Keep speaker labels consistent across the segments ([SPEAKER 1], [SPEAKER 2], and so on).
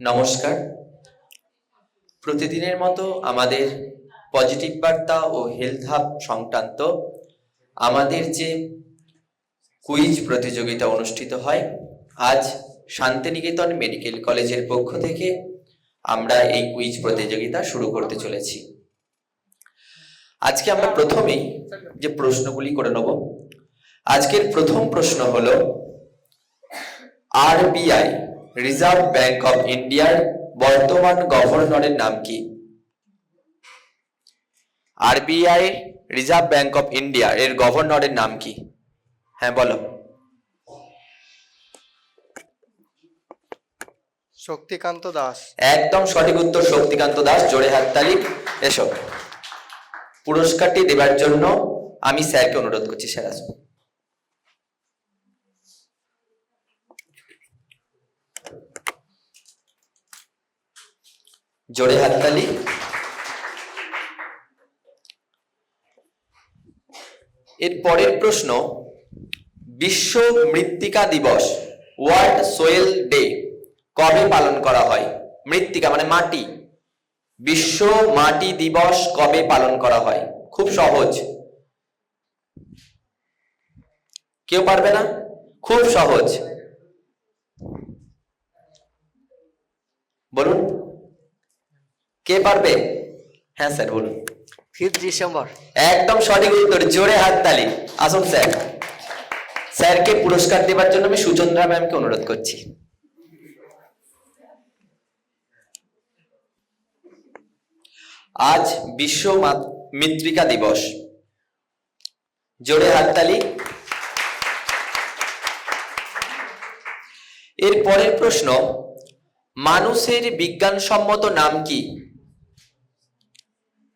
[SPEAKER 1] নমস্কার। প্রতিদিনের মতো আমাদের পজিটিভ বার্তা ও হেলথ হাব সংক্রান্ত আমাদের যে কুইজ প্রতিযোগিতা অনুষ্ঠিত হয়, আজ শান্তিনিকেতন মেডিকেল কলেজের পক্ষ থেকে আমরা এই কুইজ প্রতিযোগিতা শুরু করতে চলেছি। আজকে আমরা প্রথমেই যে প্রশ্নগুলি করে নেব, আজকের প্রথম প্রশ্ন হলো আরবিআই রিজার্ভ ব্যাংক অফ ইন্ডিয়ার বর্তমান গভর্নরের নাম কি? RBI reserve bank of India এর গভর্নরের নাম কি? হ্যাঁ বলো।
[SPEAKER 2] শক্তিকান্ত দাস।
[SPEAKER 1] একদম সঠিক উত্তর শক্তিকান্ত দাস জোরে হাততালি এসো। পুরস্কারটি দেবার জন্য আমি স্যারকে অনুরোধ করছি স্যার আসুন। জোরে হাততালি এর পরের প্রশ্ন, বিশ্ব মৃত্তিকা দিবস, ওয়ার্ল্ড সোয়েল ডে, কবে পালন করা হয়? মৃত্তিকা মানে মাটি। বিশ্ব মাটি দিবস কবে পালন করা হয়? খুব সহজ। কেউ পারবে না? খুব সহজ। বলুন। কে পারবে? হ্যাঁ স্যার বলুন।
[SPEAKER 2] Fifth December.
[SPEAKER 1] একদম সঠিক উত্তর জোরে হাততালি আসুন স্যার। স্যারকে পুরস্কার দেবার জন্য আমি সুচন্দ্রা ম্যামকে অনুরোধ করছি। আজ বিশ্ব মৃত্তিকা দিবস। জোরে হাততালি এর পরের প্রশ্ন মানুষের বিজ্ঞানসম্মত নাম কি?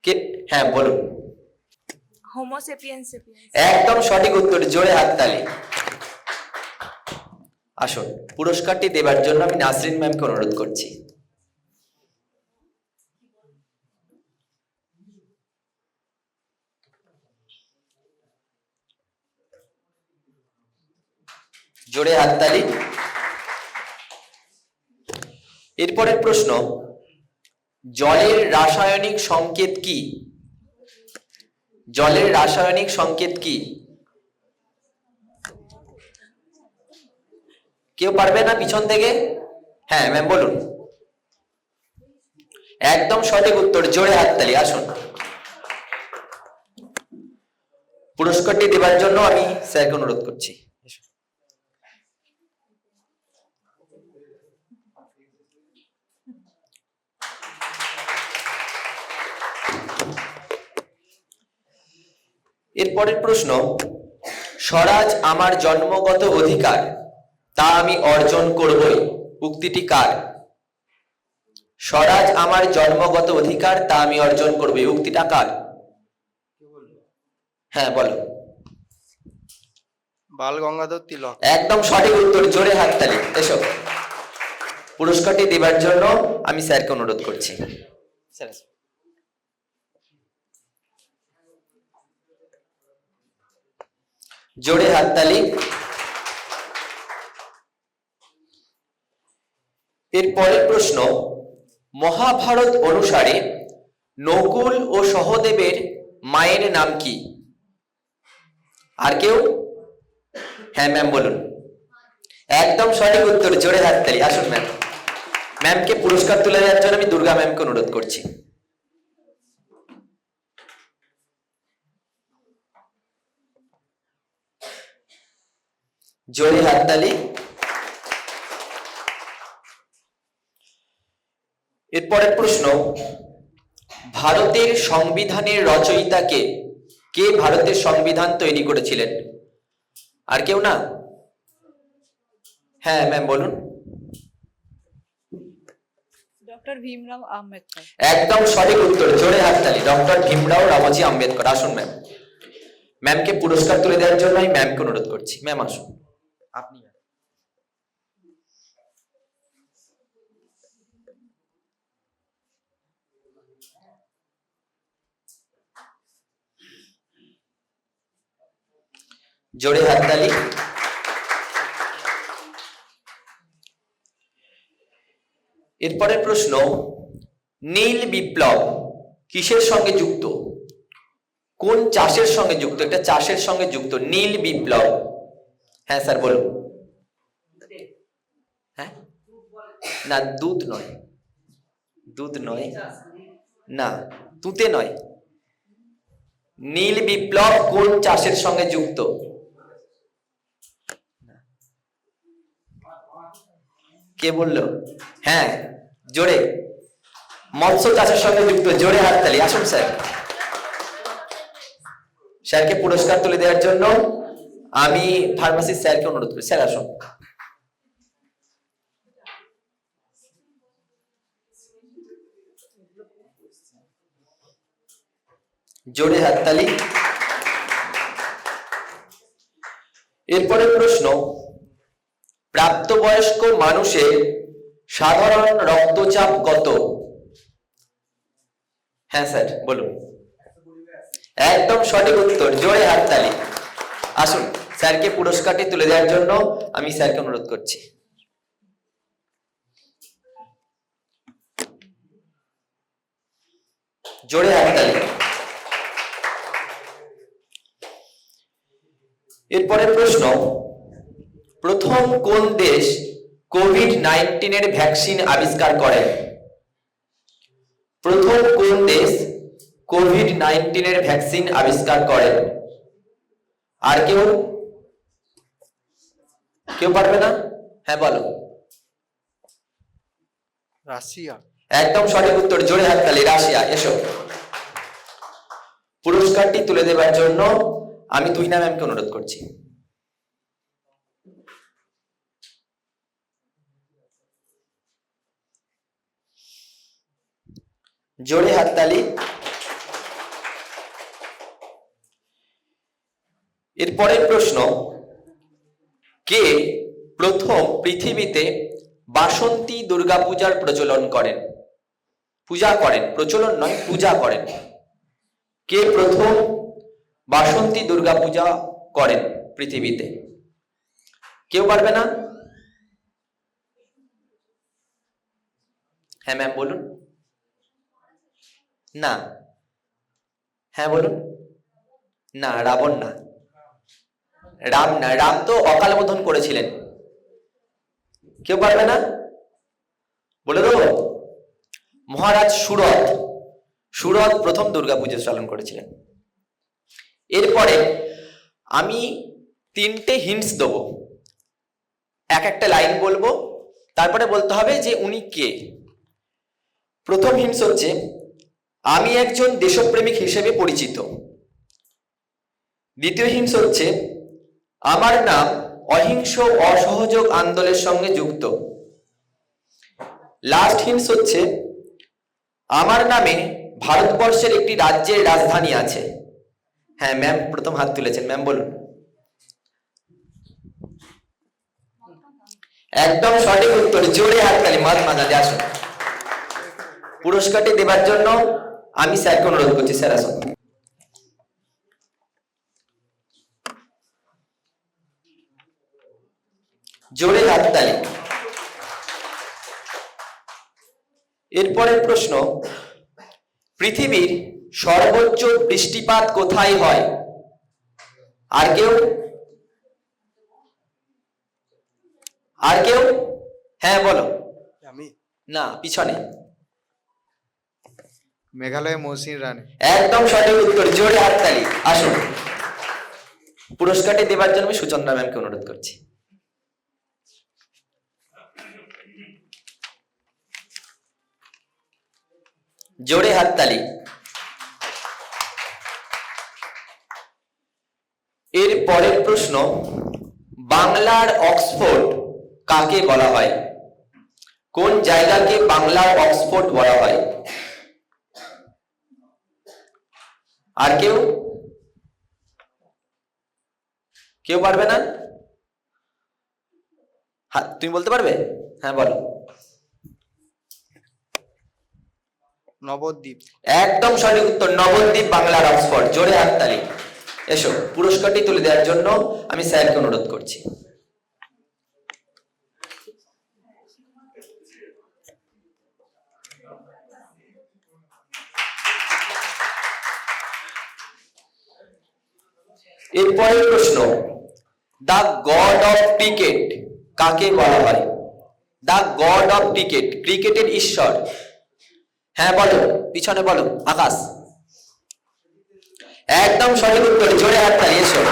[SPEAKER 1] কে? হ্যাঁ বলুন।
[SPEAKER 3] হোমো সেপিয়েন্স
[SPEAKER 1] একদম সঠিক উত্তর জোরে হাততালি আসুন পুরস্কারটি দেবার জন্য আমি নাসরিন ম্যামকে অনুরোধ করছি। জোরে হাততালি এরপরের প্রশ্ন জলের রাসায়নিক সংকেত কি? জলের রাসায়নিক সংকেত কি? কেউ পারবে না পিছন থেকে? হ্যাঁ ম্যাম বলুন। একদম সঠিক উত্তর, জোরে হাততালি, আসুন। পুরস্কারটি দেবার জন্য আমি স্যারকে অনুরোধ করছি। এরপরের প্রশ্ন স্বরাজ আমার জন্মগত অধিকার তা আমি অর্জন করবই। উক্তিটি কার? স্বরাজ আমার জন্মগত অধিকার তা আমি অর্জন করবই। উক্তিটা কার? হ্যাঁ বলো।
[SPEAKER 2] বাল গঙ্গাধর তিলক।
[SPEAKER 1] একদম সঠিক উত্তর জোরে হাততালি এসো। পুরস্কারটি দেবার জন্য আমি স্যারকে অনুরোধ করছি। স্যার। জোরে হাততালি এর পরের প্রশ্ন, মহাভারত অনুসারে নকুল ও সহদেবের মায়ের নাম কি? আর কেউ? হ্যাঁ ম্যাম বলুন। একদম সঠিক উত্তর, জোরে হাততালি আসুন ম্যাম ম্যামকে পুরস্কার তুলে দেওয়ার জন্য আমি দুর্গা ম্যামকে অনুরোধ করছি। জোরে হাততালি এরপরের প্রশ্ন ভারতের সংবিধানের রচয়িতাকে কে ভারতের সংবিধান তৈরি করেছিলেন? আর কেউ না? হ্যাঁ ম্যাম বলুন।
[SPEAKER 3] ডক্টর ভীমরাও আম্বেদকর।
[SPEAKER 1] একদম সঠিক উত্তর জোরে হাততালি ডক্টর ভীমরাও রামজি আম্বেদকর। আসুন ম্যাম ম্যামকে পুরস্কার তুলে দেওয়ার জন্য আমি ম্যামকে অনুরোধ করছি। ম্যাম আসুন। আপনি জোরে হাততালি এরপরের প্রশ্ন, নীল বিপ্লব কিসের সঙ্গে যুক্ত? কোন চাষের সঙ্গে যুক্ত? একটা চাষের সঙ্গে যুক্ত। নীল বিপ্লব। হ্যাঁ স্যার, বলুন। হ্যাঁ? না, দুধ নয়। দুধ নয়। না, তুতে নয়। নীল বিপ্লব কোন চাষের সঙ্গে যুক্ত? কে বলল? হ্যাঁ জোরে। মৎস্য চাষের সঙ্গে যুক্ত, জোরে হাততালি। আসুন, স্যার। স্যারকে পুরস্কার তুলে দেওয়ার জন্য আমি ফার্মাসি স্যারকে অনুরোধ করি। স্যার, আসুন। জোরে হাততালি এরপরে প্রশ্ন, প্রাপ্তবয়স্ক মানুষের সাধারণ রক্তচাপ কত? হ্যাঁ স্যার, বলুন। একদম সঠিক উত্তর, জোরে হাততালি আসুন। স্যারকে পুরস্কারটি তুলে দেওয়ার জন্য আমি স্যারকে অনুরোধ করছি। জোরে হাততালি। এরপরের প্রশ্ন, প্রথম কোন দেশ কোভিড নাইন্টিনের ভ্যাকসিন আবিষ্কার করে? প্রথম কোন দেশ কোভিড নাইন্টিনের ভ্যাকসিন আবিষ্কার করে? আর কেউ? কেউ পারবে না? হ্যাঁ বলো।
[SPEAKER 2] রাশিয়া।
[SPEAKER 1] একদম সঠিক উত্তর জোরে হাততালি রাশিয়া এসো। পুরস্কারটি তুলে দেবার জন্য আমি তুহিনা ম্যামকে অনুরোধ করছি। জোরে হাততালি এরপরের প্রশ্ন কে প্রথম পৃথিবীতে বাসন্তী দুর্গাপূজার প্রচলন করেন। পূজা করেন। প্রচলন নয়, পূজা করেন। কে প্রথম বাসন্তী দুর্গাপূজা করেন পৃথিবীতে? কেউ পারবে না? হ্যাঁ ম্যাম, বলুন। না। হ্যাঁ বলুন। না, রাবণ না। রাম না। রাম তো অকাল বোধন করেছিলেন। কেউ পারবে না? বলে দেবো? মহারাজ সুরত সুরত প্রথম দুর্গাপুজো চালন করেছিলেন। এরপরে আমি তিনটে হিন্টস দেবো। এক একটা লাইন বলব। তারপরে বলতে হবে যে উনি কে? প্রথম হিন্টস হচ্ছে, আমি একজন দেশপ্রেমিক হিসেবে পরিচিত। দ্বিতীয় হিংস হচ্ছে, আমার নাম অহিংস অসহযোগ আন্দোলনের সঙ্গে যুক্ত। লাস্ট হিংস হচ্ছে, আমার নামে ভারতবর্ষের একটি রাজ্যের রাজধানী আছে। হ্যাঁ ম্যাম প্রথম হাত তুলেছেন। ম্যাম বলুন। একদম সঠিক উত্তর, জোরে হাততালি মহাত্মা গান্ধী আসুন। পুরস্কারটি দেবার জন্য আমি স্যারকে অনুরোধ করছি, স্যার, আসুন। জোরে হাততালি এরপরের প্রশ্ন পৃথিবীর সর্বোচ্চ বৃষ্টিপাত কোথায় হয়? আর কেউ? আর কেউ? হ্যাঁ বলো।
[SPEAKER 2] আমি?
[SPEAKER 1] না পিছনে।
[SPEAKER 2] মেঘালয় মৌসিন রানী।
[SPEAKER 1] একদম সঠিক উত্তর জোরে হাততালি আসুন। পুরস্কারটি দেবার জন্য আমি সুচন্দ্রা ম্যামকে অনুরোধ করছি। জোরে হাততালি এর পরের প্রশ্ন, বাংলার অক্সফোর্ড কাকে বলা হয়? কোন জায়গাকে বাংলার অক্সফোর্ড বলা হয়? আর কেউ? কেউ পারবে না? হ্যাঁ তুমি বলতে পারবে? হ্যাঁ বলো।
[SPEAKER 2] নবদ্বীপ।
[SPEAKER 1] একদম সঠিক উত্তর, নবদ্বীপ বাংলার অক্সফোর্ড জোরে হাততালি এসো, পুরস্কারটি তুলে দেওয়ার জন্য আমি স্যারকে অনুরোধ করছি। এরপরের প্রশ্ন দা গড অফ ক্রিকেট কাকে বলা হয়? দা গড অফ ক্রিকেট ক্রিকেটের ঈশ্বর। হ্যাঁ বলো, পিছনে বলো, আকাশ। একদম সঠিক উত্তর, জোরে তালি এসো।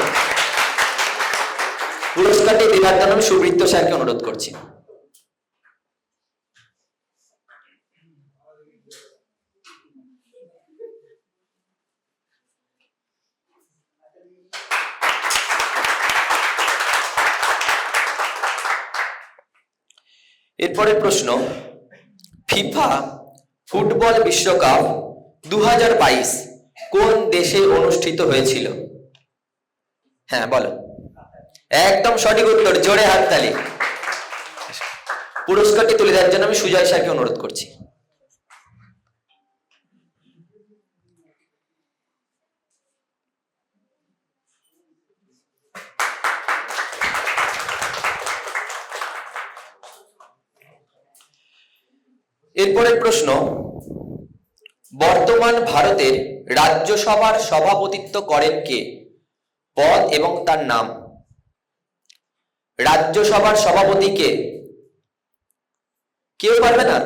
[SPEAKER 1] পুরস্কারটি দেবার জন্য আমি সুবৃত্ত স্যারকে অনুরোধ করছি। এরপরের প্রশ্ন, ফিফা ফুটবল বিশ্বকাপ দু হাজার বাইশ কোন দেশে অনুষ্ঠিত হয়েছিল? হ্যাঁ বলো। একদম সঠিক উত্তর, জোরে হাততালি পুরস্কারটি তুলে দেওয়ার জন্য আমি সুজয় স্যারকে অনুরোধ করছি। এরপরের প্রশ্ন বর্তমান ভারতের রাজ্যসভার সভাপতিত্ব করেন কে? পদ এবং তার নাম। রাজ্যসভার সভাপতি কে? কেউ পারবে না?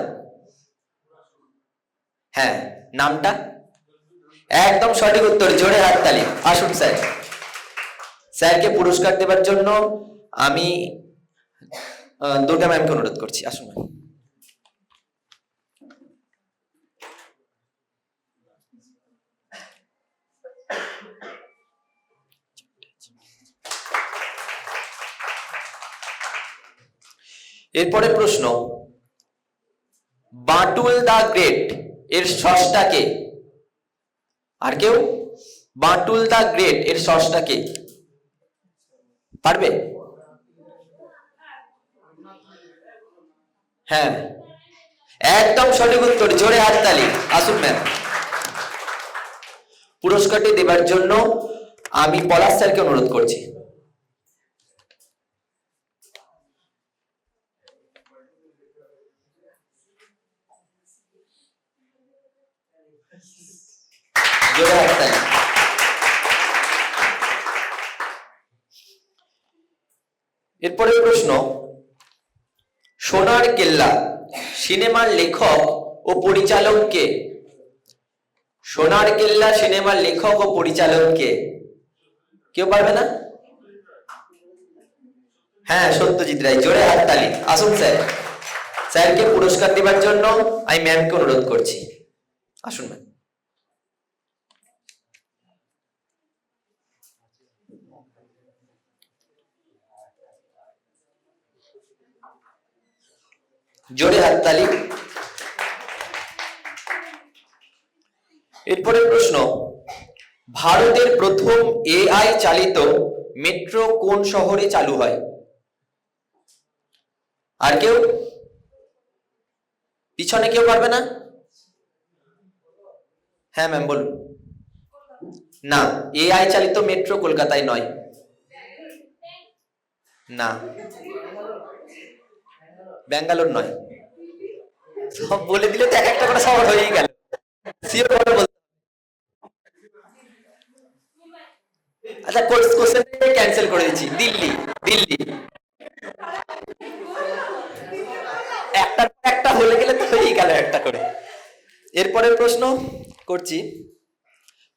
[SPEAKER 1] হ্যাঁ নামটা? একদম সঠিক উত্তর, জোরে হাততালি। আসুন, স্যার। স্যারকে পুরস্কার দেওয়ার জন্য আমি দুর্গা ম্যামকে অনুরোধ করছি। আসুন ম্যাম এরপরে প্রশ্ন বাটুল দা গ্রেট এর সষ্টাকে আর কেউ? বাটুল দা গ্রেট এর সষ্টাকে পারবে? হ্যাঁ। একদম সঠিক উত্তর, জোরে হাততালি আসুন ম্যাম পুরস্কারটি দেবার জন্য আমি পলাশ স্যারকে অনুরোধ করছি। জোরে হাততালি এরপরে প্রশ্ন, সোনার কেল্লা সিনেমার লেখক ও পরিচালক কে? সোনার কেল্লা সিনেমার লেখক ও পরিচালক কে? কেউ পারবে না? হ্যাঁ সত্যজিৎ রায়, জোরে হাততালি। আসুন, স্যার। স্যারকে পুরস্কার দেবার জন্য আমি ম্যামকে অনুরোধ করছি। আসুন ম্যাম জোরে হাততালি এরপরে প্রশ্ন, ভারতের প্রথম এআই চালিত মেট্রো কোন শহরে চালু হয়? আর কেউ? পিছনে কেউ পারবে না? হ্যাঁ ম্যাম বলুন। না এআই চালিত মেট্রো কলকাতায় নয়। না। ব্যাঙ্গালোর নয়। সব বলে দিলে তো এক একটা করে শহর হয়েই গেল। আচ্ছা কোশ্চেন ক্যান্সেল করে দিচ্ছি। দিল্লি দিল্লি। একটা একটা হলে গেলে তো হয়েই গেল একটা করে। এরপরের প্রশ্ন করছি।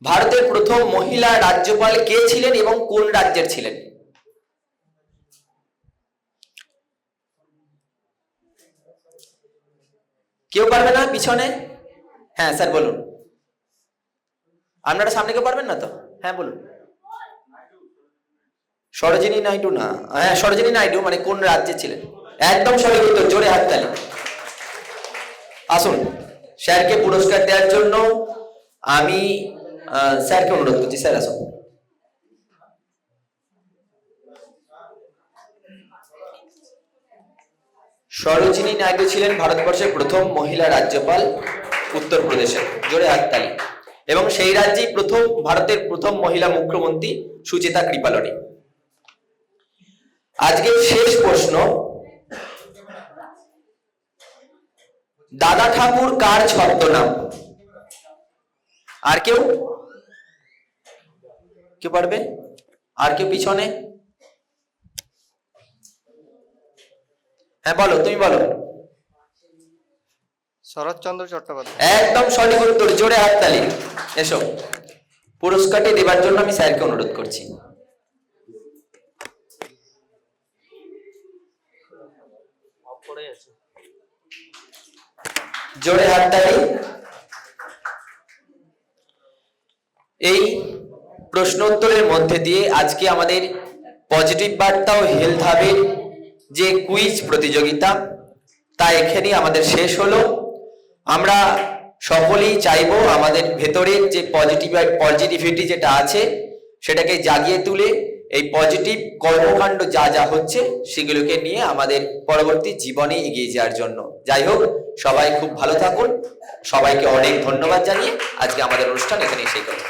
[SPEAKER 1] ভারতের প্রথম মহিলা রাজ্যপাল কে ছিলেন এবং কোন রাজ্যের ছিলেন? কেউ পারবে না পিছনে? হ্যাঁ স্যার, বলুন। আপনারা সামনে কেউ পারবেন না তো? হ্যাঁ বলুন। সরোজিনী নাইডু না? হ্যাঁ সরোজিনী নাইডু মানে কোন রাজ্যে ছিলেন? একদম সঠিক উত্তর, জোরে হাততালি। আসুন, স্যারকে পুরস্কার দেওয়ার জন্য আমি স্যারকে অনুরোধ করছি স্যার আসুন সরোজিনী নাইডু ছিলেন ভারতবর্ষের প্রথম মহিলা রাজ্যপাল উত্তরপ্রদেশের জোরে হাততালি এবং সেই রাজ্যেই প্রথম, ভারতের প্রথম মহিলা মুখ্যমন্ত্রী সুচেতা কৃপালনী। আজকের শেষ প্রশ্ন। দাদা ঠাকুর কার ছদ্মনাম? আর কেউ? কেউ পারবে? আর কেউ পিছনে? হ্যাঁ বলো তুমি বলো।
[SPEAKER 2] শরৎচন্দ্র চট্টোপাধ্যায়।
[SPEAKER 1] একদম সঠিক উত্তর জোরে হাততালি এসো। পুরস্কারটি দেবার জন্য আমি স্যারকে অনুরোধ করছি। জোরে হাততালি এই প্রশ্ন উত্তরের মধ্যে দিয়ে আজকে আমাদের পজিটিভ বার্তা ও হেলথ হাবের যে কুইজ প্রতিযোগিতা, তা এখানেই আমাদের শেষ হলো। আমরা সকলেই চাইব আমাদের ভেতরের যে পজিটিভ পজিটিভিটি যেটা আছে, সেটাকে জাগিয়ে তুলে এই পজিটিভ কর্মকাণ্ড যা যা হচ্ছে, সেগুলোকে নিয়ে আমাদের পরবর্তী জীবনে এগিয়ে যাওয়ার জন্য। যাই হোক, সবাই খুব ভালো থাকুন। সবাইকে অনেক ধন্যবাদ জানিয়ে আজকে আমাদের অনুষ্ঠান এখানে শেষ করব